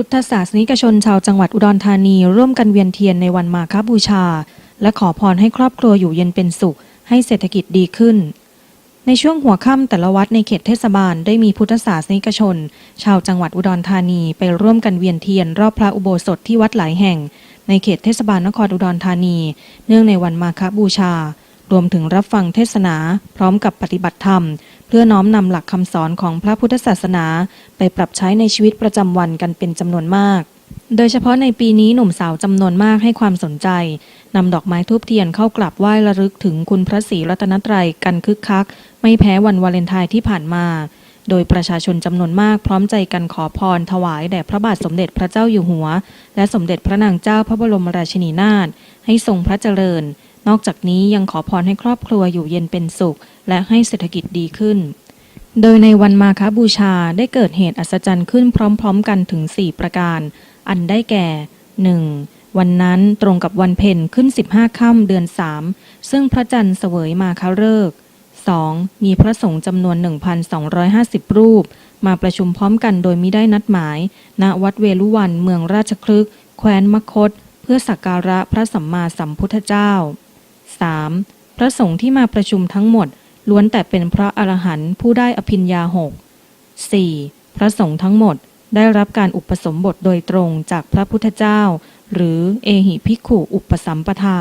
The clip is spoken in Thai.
พุทธศาสนิกชนชาวจังหวัดอุดรธานี ร่วมกันเวียนเทียนในวันมาฆบูชา และขอพรให้ครอบครัวอยู่เย็นเป็นสุข ให้เศรษฐกิจดีขึ้น ในช่วงหัวค่ำแต่ละวัดในเขตเทศบาลได้มีพุทธศาสนิกชน ชาวจังหวัดอุดรธานีไปร่วมกันเวียนเทียน รอบพระอุโบสถที่วัดหลายแห่ง ในเขตเทศบาลนครอุดรธานี เนื่องในวันมาฆบูชา รวมถึงรับฟังเทศนา พร้อมกับปฏิบัติธรรม เพื่อน้อมนำหลักคำสอนของพระพุทธศาสนา ไปปรับใช้ในชีวิตประจำวันกันเป็นจำนวนมาก โดยเฉพาะในปีนี้หนุ่มสาวจำนวนมากให้ความสนใจนำดอกไม้ทูบเทียนเข้ากราบไหว้ระลึกถึงคุณพระศรีรัตนตรัยกันคึกคัก ไม่แพ้วันวาเลนไทน์ที่ผ่านมาโดยประชาชนจำนวนมากพร้อมใจกันขอพรถวายแด่พระบาทสมเด็จพระเจ้าอยู่หัว และสมเด็จพระนางเจ้าพระบรมราชินีนาถให้ทรงพระเจริญ นอกจากนี้ยังขอพรให้ครอบครัวอยู่เย็นเป็นสุข และให้เศรษฐกิจดีขึ้น โดยในวันมาคบูชาได้เกิดเหตุอัศจรรย์ขึ้นพร้อม ๆ กันถึง 4 ประการ อันได้แก่ 1. วันนั้นตรงกับวันเพ็ญขึ้น 15ค่ำเดือน 3 ซึ่งพระจันทร์เสวยมาคาฤกษ์ 2. มีพระสงฆ์จำนวน 1,250 รูป มาประชุมพร้อมกันโดยมิได้นัดหมาย ณ วัดเวลุวันเมืองราชคลึก แคว้นมคต เพื่อสักการะพระสัมมาสัมพุทธเจ้า 3. พระสงฆ์ที่มาประชุมทั้งหมด ล้วนแต่เป็นพระอรหันต์ผู้ได้อภิญญาหก 4. พระสงฆ์ทั้งหมดได้รับการอุปสมบทโดยตรงจากพระพุทธเจ้า หรือเอหิภิกขุอุปสัมปทา